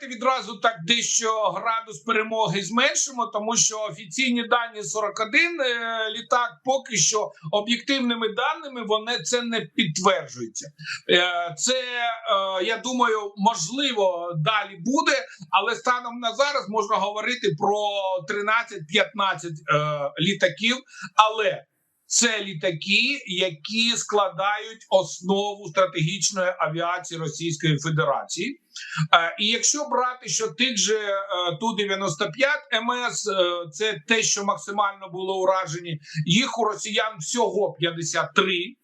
давайте відразу так дещо градус перемоги зменшимо, тому що офіційні дані 41 е, літак поки що об'єктивними даними вони це не підтверджується. Е, Це е, я думаю, можливо далі буде, але станом на зараз можна говорити про 13-15 е, літаків. Але це літаки, які складають основу стратегічної авіації Російської Федерації. Е, І якщо брати, що тих же е, Ту-95 МС, це те, що максимально було уражені, їх у росіян всього 53.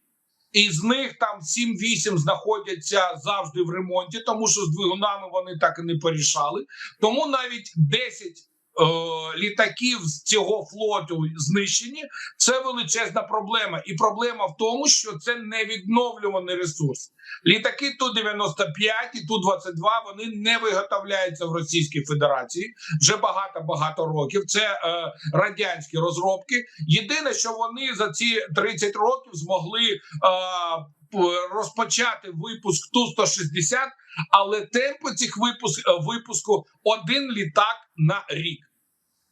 І з них там 7-8 знаходяться завжди в ремонті, тому що з двигунами вони так і не порішали. Тому навіть 10 е, літаків з цього флоту знищені. Це величезна проблема. І проблема в тому, що це невідновлюваний ресурс. Літаки Ту-95 і Ту-22 вони не виготовляються в Російській Федерації вже багато багато років. Це е, радянські розробки. Єдине, що вони за ці 30 років змогли е, розпочати випуск Ту-160, але темпи цих випуск, е, випуску один літак на рік.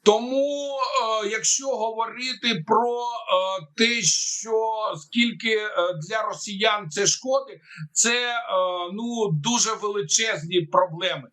Тому, е, якщо говорити про е, те, що скільки для росіян це шкоди, це ну дуже величезні проблеми.